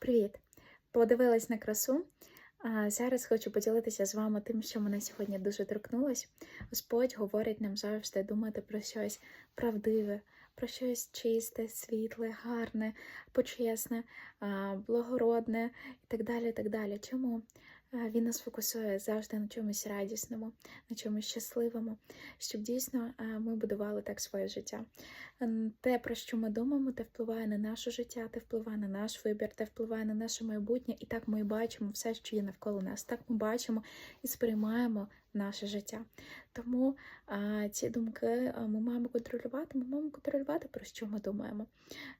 Привіт! Подивилась на красу. Зараз хочу поділитися з вами тим, що мене сьогодні дуже торкнулось. Господь говорить нам завжди думати про щось правдиве, про щось чисте, світле, гарне, почесне, благородне і так далі. так далі. Чому? Він нас фокусує завжди на чомусь радісному, на чомусь щасливому, щоб дійсно ми будували так своє життя. Те, про що ми думаємо, те впливає на наше життя, те впливає на наш вибір, те впливає на наше майбутнє, і так ми бачимо все, що є навколо нас. Так ми бачимо і сприймаємо наше життя. Тому ці думки ми маємо контролювати. Ми маємо контролювати, про що ми думаємо,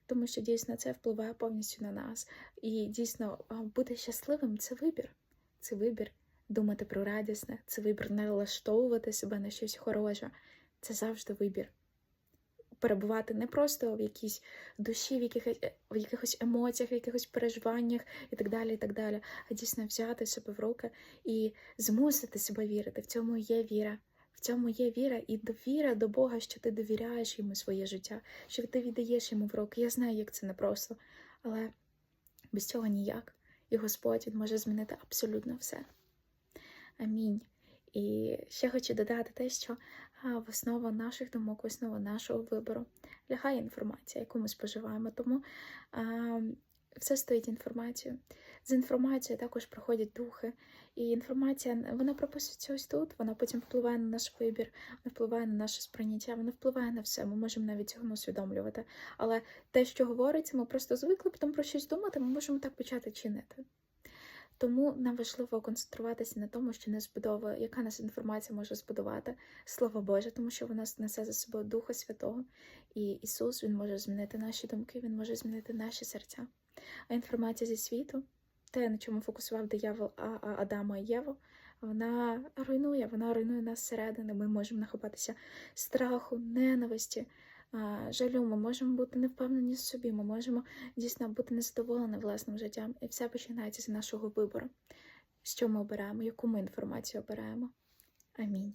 тому що дійсно це впливає повністю на нас. І дійсно бути щасливим це вибір. Це вибір думати про радісне, це вибір налаштовувати себе на щось хороше. Це завжди вибір перебувати не просто в якійсь душі, в якихось, в якихось емоціях, в якихось переживаннях і так далі, і так далі, а дійсно взяти себе в руки і змусити себе вірити. В цьому є віра. В цьому є віра і довіра до Бога, що ти довіряєш йому своє життя, що ти віддаєш йому в руки. Я знаю, як це непросто, але без цього ніяк. І Господь він може змінити абсолютно все. Амінь. І ще хочу додати те, що в основу наших думок, в основу нашого вибору лягає інформація, яку ми споживаємо. Тому все стоїть інформацією. З інформацією також проходять духи. І інформація вона прописується ось тут, вона потім впливає на наш вибір, вона впливає на наше сприйняття, вона впливає на все. Ми можемо навіть цього не усвідомлювати. Але те, що говориться, ми просто звикли потім про щось думати, ми можемо так почати чинити. Тому нам важливо концентруватися на тому, що не збудовує, яка нас інформація може збудувати Слово Боже, тому що вона несе за собою Духа Святого. І Ісус Він може змінити наші думки, Він може змінити наші серця. А інформація зі світу, те, на чому фокусував диявол А- А- Адама і Єву, вона руйнує, вона руйнує нас зсередини. Ми можемо нахопатися страху, ненависті. Жалю, ми можемо бути невпевнені в собі, ми можемо дійсно бути незадоволені власним життям, і все починається з нашого вибору. Що ми обираємо, яку ми інформацію обираємо. Амінь.